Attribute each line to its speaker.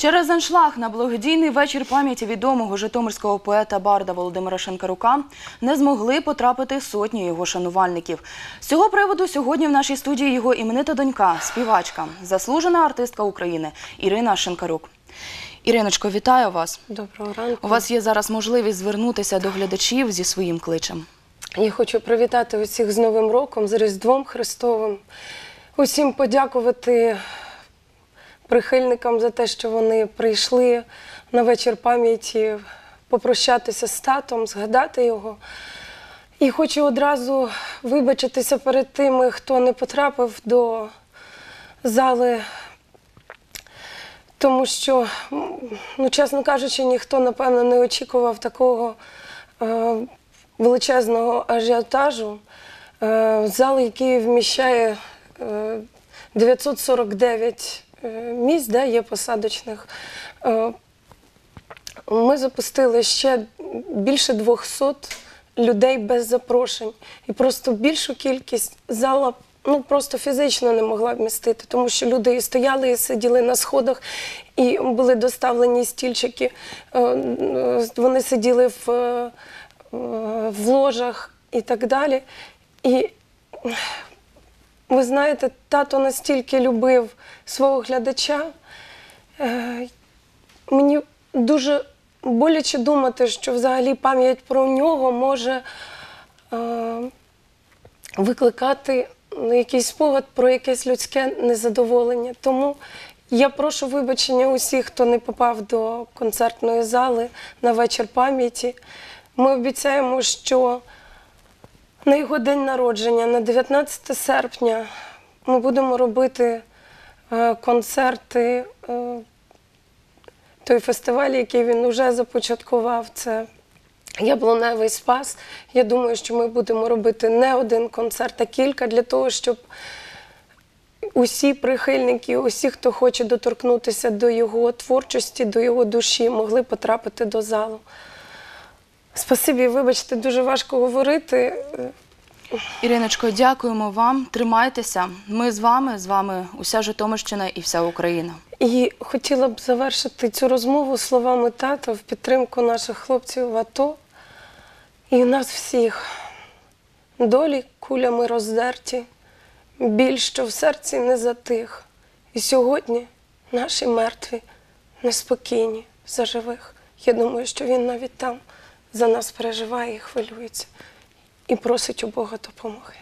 Speaker 1: Через аншлаг на благодійний вечір пам'яті відомого житомирського поета Барда Володимира Шенкарука не змогли потрапити сотні його шанувальників. З цього приводу сьогодні в нашій студії його іменита донька, співачка, заслужена артистка України Ірина Шенкарук. Іриночко, вітаю вас.
Speaker 2: Доброго ранку.
Speaker 1: У вас є зараз можливість звернутися до глядачів зі своїм кличем.
Speaker 2: Я хочу привітати усіх з Новим роком, з Різдвом Христовим. Усім подякувати прихильникам за те, що вони прийшли на вечір пам'яті попрощатися з татом, згадати його. І хочу одразу вибачитися перед тими, хто не потрапив до зали тому що, ну, чесно кажучи, ніхто, напевно, не очікував такого е, величезного ажіотажу. Е, зал, який вміщає е, 949 е, місць, да, є посадочних. Е, ми запустили ще більше 200 людей без запрошень. І просто більшу кількість зала ну, просто фізично не могла вмістити, тому що люди і стояли, і сиділи на сходах, і були доставлені стільчики. Е, е, Вони сиділи в, е, в ложах і так далі. І ви знаєте, тато настільки любив свого глядача. Е, Мені дуже боляче думати, що взагалі пам'ять про нього може е, викликати якийсь спогад про якесь людське незадоволення. Тому я прошу вибачення усіх, хто не попав до концертної зали на вечір пам'яті. Ми обіцяємо, що на його день народження, на 19 серпня, ми будемо робити е, концерти. е, той фестиваль, який він вже започаткував, це Яблуневий спас. Я думаю, що ми будемо робити не один концерт, а кілька для того, щоб усі прихильники, усі, хто хоче доторкнутися до його творчості, до його душі, могли потрапити до залу. Спасибі, вибачте, дуже важко говорити.
Speaker 1: Іриночко, дякуємо вам. Тримайтеся. Ми з вами, з вами уся Житомирщина і вся Україна.
Speaker 2: І хотіла б завершити цю розмову словами тата в підтримку наших хлопців в АТО і нас всіх. Долі кулями роздерті, біль, що в серці не затих. І сьогодні наші мертві неспокійні за живих. Я думаю, що він навіть там за нас переживає і хвилюється, і просить у Бога допомоги.